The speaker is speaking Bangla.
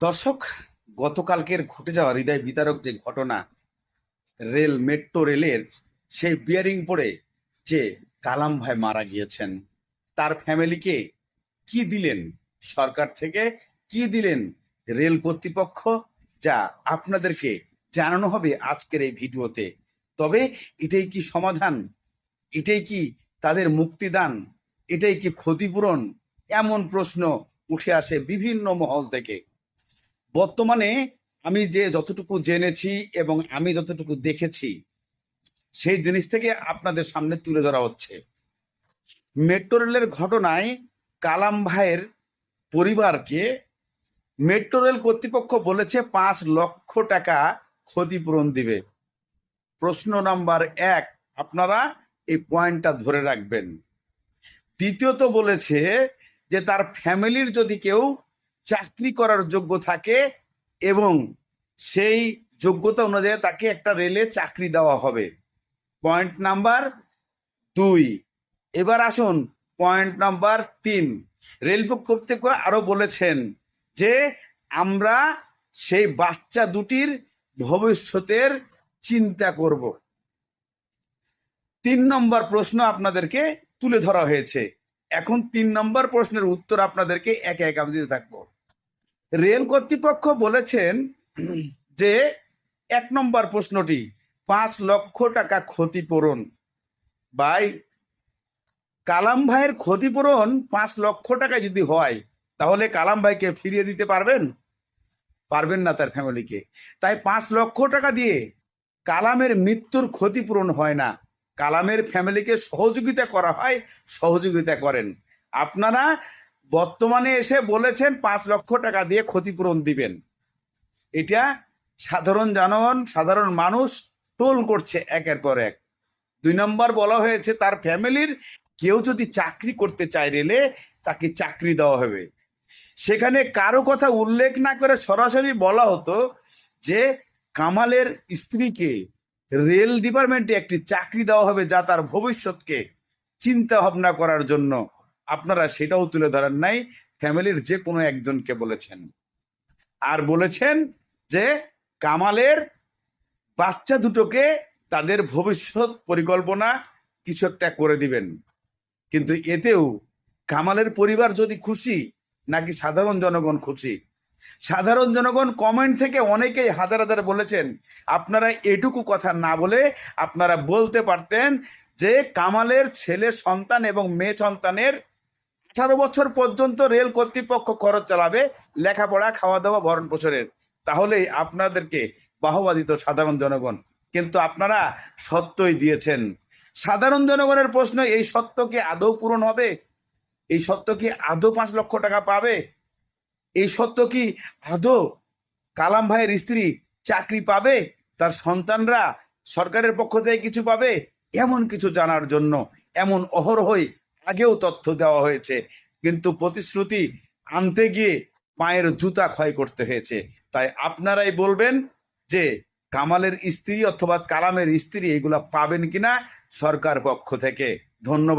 দর্শক, গতকালকের ঘটে যাওয়া হৃদয় বিতারক যে ঘটনা, রেল, মেট্রো রেলের সেই বিয়ারিং পড়ে যে কালাম ভাই মারা গিয়েছেন। তার ফ্যামিলিকে কি দিলেন সরকার থেকে? কি দিলেন রেল কর্তৃপক্ষ? যা আপনাদেরকে জানানো হবে আজকের এই ভিডিওতে। তবে এটাই কি সমাধান? এটাই কি তাদের মুক্তিদান? এটাই কি ক্ষতিপূরণ? এমন প্রশ্ন উঠে আসে বিভিন্ন মহল থেকে। বর্তমানে আমি যে যতটুকু জেনেছি এবং আমি যতটুকু দেখেছি, সেই জিনিস থেকে আপনাদের সামনে তুলে ধরা হচ্ছে। মেট্রো রেলের ঘটনায় কালাম ভাইয়ের পরিবারকে মেট্রো রেল কর্তৃপক্ষ বলেছে পাঁচ লক্ষ টাকা ক্ষতিপূরণ দিবে। প্রশ্ন নাম্বার এক, আপনারা এই পয়েন্টটা ধরে রাখবেন। দ্বিতীয়ত বলেছে যে তার ফ্যামিলির যদি কেউ চাকরি করার যোগ্য থাকে এবং সেই যোগ্যতা অনুযায়ী তাকে একটা রেলে চাকরি দেওয়া হবে। পয়েন্ট নাম্বার দুই। এবার আসুন পয়েন্ট নাম্বার তিন। রেল কর্তৃপক্ষ আরও বলেছেন যে আমরা সেই বাচ্চা দুটির ভবিষ্যতের চিন্তা করব। তিন নম্বর প্রশ্ন আপনাদেরকে তুলে ধরা হয়েছে। এখন তিন নম্বর প্রশ্নের উত্তর আপনাদেরকে একে একে আমি দিতে থাকব। রেল কর্তৃপক্ষ বলেছেন যে এক নম্বর প্রশ্নটি, পাঁচ লক্ষ টাকা ক্ষতিপূরণ। বাই কালাম ভাইয়ের ক্ষতিপূরণ পাঁচ লক্ষ টাকা যদি হয়, তাহলে কালাম ভাইকে ফিরিয়ে দিতে পারবেন? পারবেন না তার ফ্যামিলিকে। তাই পাঁচ লক্ষ টাকা দিয়ে কালামের মৃত্যুর ক্ষতিপূরণ হয় না। কালামের ফ্যামিলিকে সহযোগিতা করা হয়, সহযোগিতা করেন। আপনারা বর্তমানে এসে বলেছেন পাঁচ লক্ষ টাকা দিয়ে ক্ষতিপূরণ দিবেন। এটা সাধারণ জনগণ, সাধারণ মানুষ টোল করছে একের পর এক। দুই নম্বর বলা হয়েছে, তার ফ্যামিলির কেউ যদি চাকরি করতে চায় রেলে, তাকে চাকরি দেওয়া হবে। সেখানে কারও কথা উল্লেখ না করে সরাসরি বলা হতো যে, কামালের স্ত্রীকে রেল ডিপার্টমেন্টে একটি চাকরি দেওয়া হবে যা তার ভবিষ্যৎকে চিন্তা ভাবনা করার জন্য আপনারা সেটাও তুলে ধরেন নাই, ফ্যামিলির যে কোনো একজনকে বলেছেন। আর বলেছেন যে কামালের বাচ্চা দুটোকে তাদের ভবিষ্যৎ পরিকল্পনা কিছু একটা করে দিবেন। কিন্তু এতেও কামালের পরিবার যদি খুশি, নাকি সাধারণ জনগণ খুশি? সাধারণ জনগণ কমেন্ট থেকে অনেকেই হাজার হাজার বলেছেন, আপনারা এটুকু কথা না বলে আপনারা বলতে পারতেন যে কামালের ছেলে সন্তান এবং মেয়ে সন্তানের আঠারো বছর পর্যন্ত রেল কর্তৃপক্ষ খরচ চালাবে, লেখাপড়া খাওয়া দাওয়া ভরণ পোষণের। তাহলেই আপনাদেরকে বাহবা দিত সাধারণ জনগণ। কিন্তু আপনারা সত্যই দিয়েছেন। সাধারণ জনগণের প্রশ্ন, এই সত্য কি আদৌ পূরণ হবে? এই সত্য কি আদৌ পাঁচ লক্ষ টাকা পাবে? এই সত্য কি আদৌ কালাম ভাইয়ের স্ত্রী চাকরি পাবে? তার সন্তানরা সরকারের পক্ষ থেকে কিছু পাবে? এমন কিছু জানার জন্য, এমন অহরহই আগেও তথ্য দেওয়া হয়েছে, কিন্তু প্রতিশ্রুতি আনতে গিয়ে পায়ের জুতা ক্ষয় করতে হয়েছে। তাই আপনারাই বলবেন যে কামালের স্ত্রী অথবা কালামের স্ত্রী এগুলা পাবেন কিনা সরকার পক্ষ থেকে। ধন্যবাদ।